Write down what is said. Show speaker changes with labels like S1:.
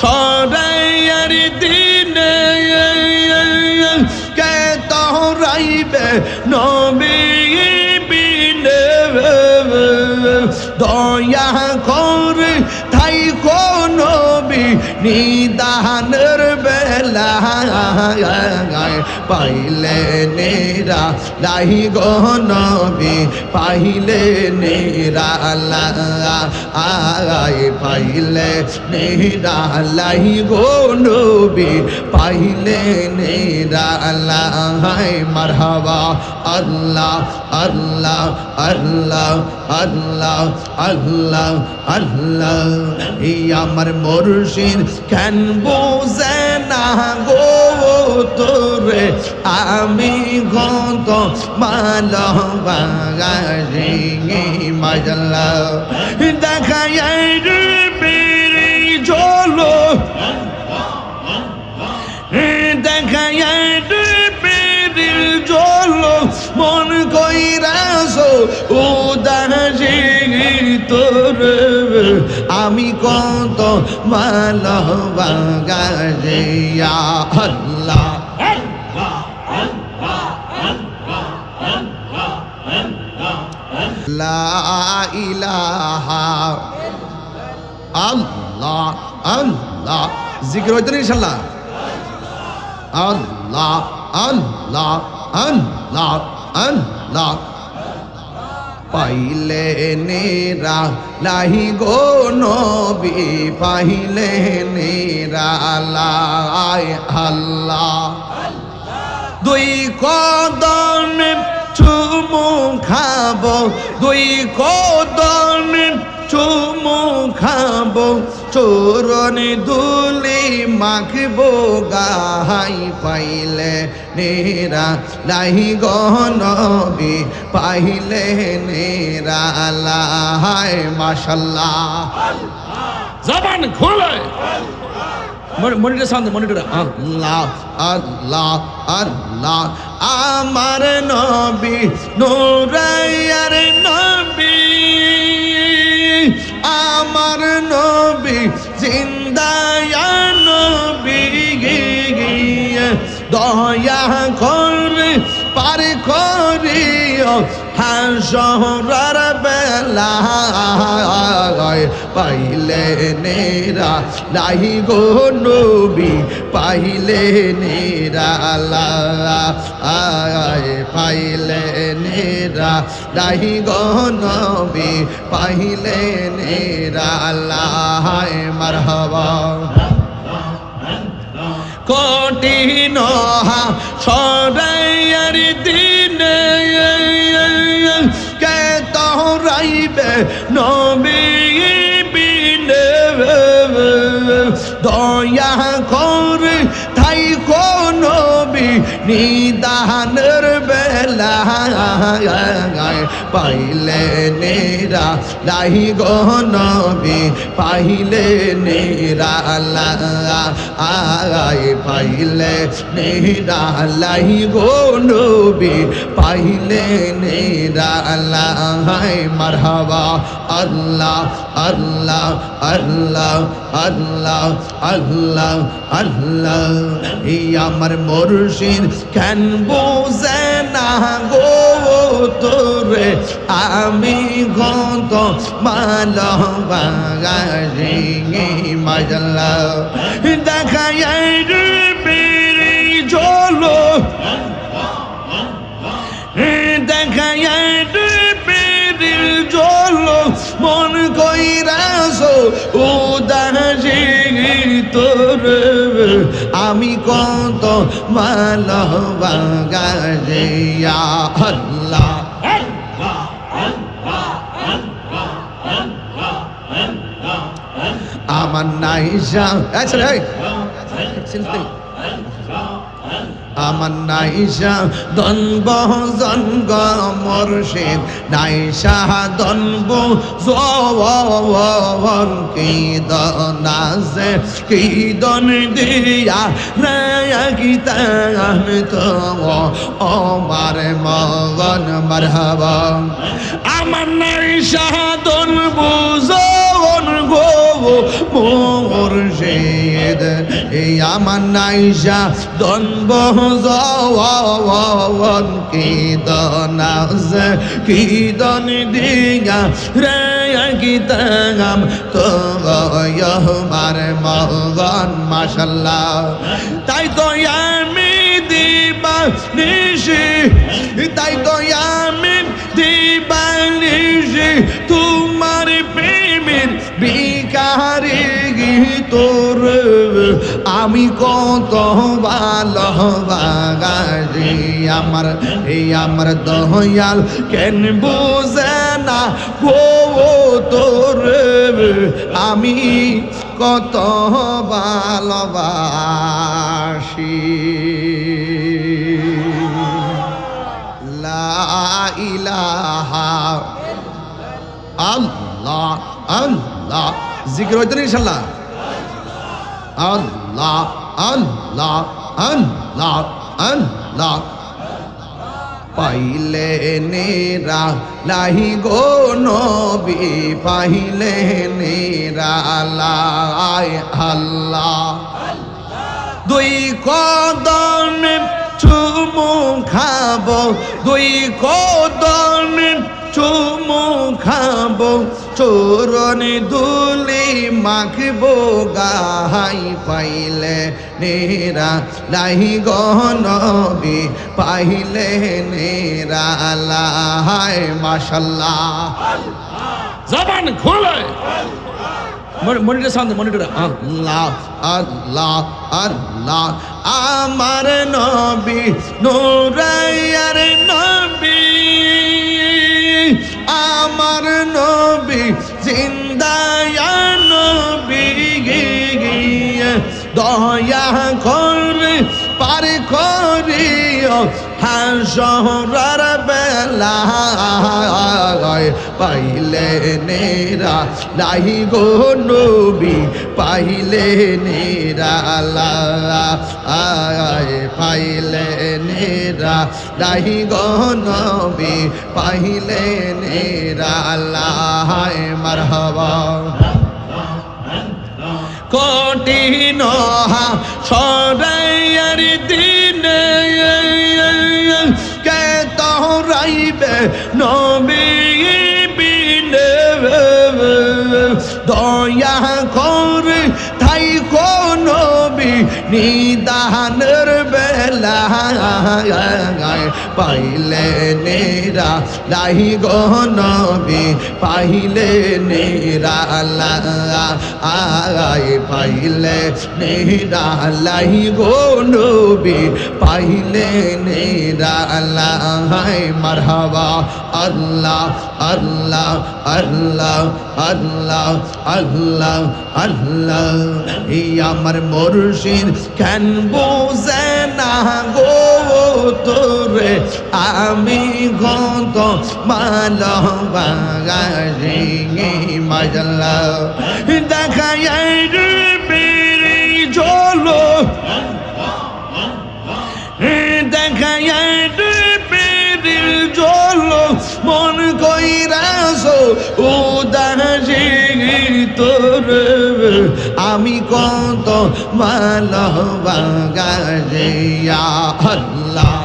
S1: সরাইয়ার দিনে কে তরাইবে নবী বিনে দয়া করে নিদানের পাইলে নেরা লাহি গনবি নবী পাইলে নেরা আয় পাইলে নেরা লাহি গো নবী পাইলে নেরা হায় মারহাবা। আল্লাহ আল্লাহ আল্লাহ আল্লাহ আল্লাহ আল্লাহ। এই আমার মুর্শিদ কেন বোঝে না গো তোরে? আমি গত মাল বাগাসি মাজাল্লা দেখা বেড়ে কইরাসো উদাসী তোর আমি কত মাল বাগাজিয়া আল্লাহ। আল্লাহ আল্লাহ। জিকির হইতো ইনশাল্লাহ আল্লাহ আল্লাহ আল্লাহ আল্লাহ। পাইলে নেরা লাহি গো নবী, পাইলে নেরা লাই আল্লাহ। দুই কদমে চুমু খাব, দুই কদমে চুমু খাব চোরন দুলি মাখবো গাহাই পাইলে নেরা লাহি গনবি পাইলে নেরা লাহাই মাশাল্লাহ। জবান খোলে। মনিটর সামনে মনিটর। আল্লাহ আল্লাহ আল্লাহ। আমার নবী নোরাইয়ার নবী। আমার নবী জিন্দায়া দয়া করবে পার করিও। হাসরার বেলা পাইলে নেরা লাহি গো নবী, পাইলে নেরা আয়, পাইলে নেরা লাহি গো নবী, পাইলে নেরা আল্লাহ মারহাবা। কঠিন সরাইয়ার নবী নিদানের বেলা পাইলে নেরা লাহি গো নবী, পাইলে নেরা আয় পাইলে নেরা লাহি গো নবী, পাইলে নেরা হায় মারহাবা, আল্লাহ আল্লাহ আল্লাহ আল্লাহ আল্লাহ আল্লাহ এই আমার মুর্শিদ কেন বোঝে না গো তোরে? আমি গত মাল বাগাসি মাজাল্লা। দেখা বেড়ে চলো দেখা বেড়ে চলো মন কইরাসো উদাসী তোর। আমি কত মাল বাগাজিয়া আল্লাহ। আমার নাইসা আচ্ছা আমার নাইসা দনব জনগ মর্শিদ, নাইসা দনব জওয়ান কি দনাসে কি দন দিয়া রায়া গীতা তো আমার মগন মারহাবা। আমার নাইসা দনব জওয়ান গো মুর্শিদ এই আমার নাইশা দনব জওয়ান, কি দনাজ কি দন দিগা রে কি তাগাম তো আমার মগন তাই তো আমি দিবা নিশি তাই তো আমি দিবা নিশি তোমার তোর, আমি কত ভালোবাসি। আমার, এই আমার দয়াল কেন বুঝে না? ও তোর, আমি কত ভালোবাসি। আল্লাহ আল্লাহ। জিকির হইতো না ইনশাল্লাহ? আল্লাহ আল্লাহ আল্লাহ আল্লাহ। পাইলে নেরা লাহি গো নবী, পাইলে নেরা, লাই আল্লাহ। দুই কদমে চুমু খাব, দুই কদমে চুমু খাব চোরন দুলি মাখবো গাহাই পাইলে নেরা লাহি গনবি পাইলে নেরা লাহাই মাশাল্লাহ।
S2: জবান খোলে। মনিটর সামনে মনিটর
S1: আল্লাহ আল্লাহ আল্লাহ। আমার নবী নোরাইয়ার নবী। আমার নবী জিন্দায়া নবী দয়া করে পার করিও হাসরার বেলা পাইলে নেরা লাহি গো নবী, পাইলে নেরা আয় পাইলে নেরা লাহি গো নবী, পাইলে নেরা আল্লাহ মারহাবা। কঠিন সরাইয়ার নবী বিনে দয়া করে তাই নবী নিদানের বেলা পাইলে নেরা লাহি গো নবী পাইলে নেরা আয় পাইলে নেরা লাহি গো নবী পাইলে নেরা আয় মারহাবা, আল্লাহ আল্লাহ আল্লাহ আল্লাহ আল্লাহ আল্লাহ। এই আমার মুর্শিদ কেন বোঝে না গো তোরে? আমি গত মাল বাগারি মজলা দেখায় বেরি চলো উদাসী তোর আমি কত ভালোবাসিয়া আল্লাহ।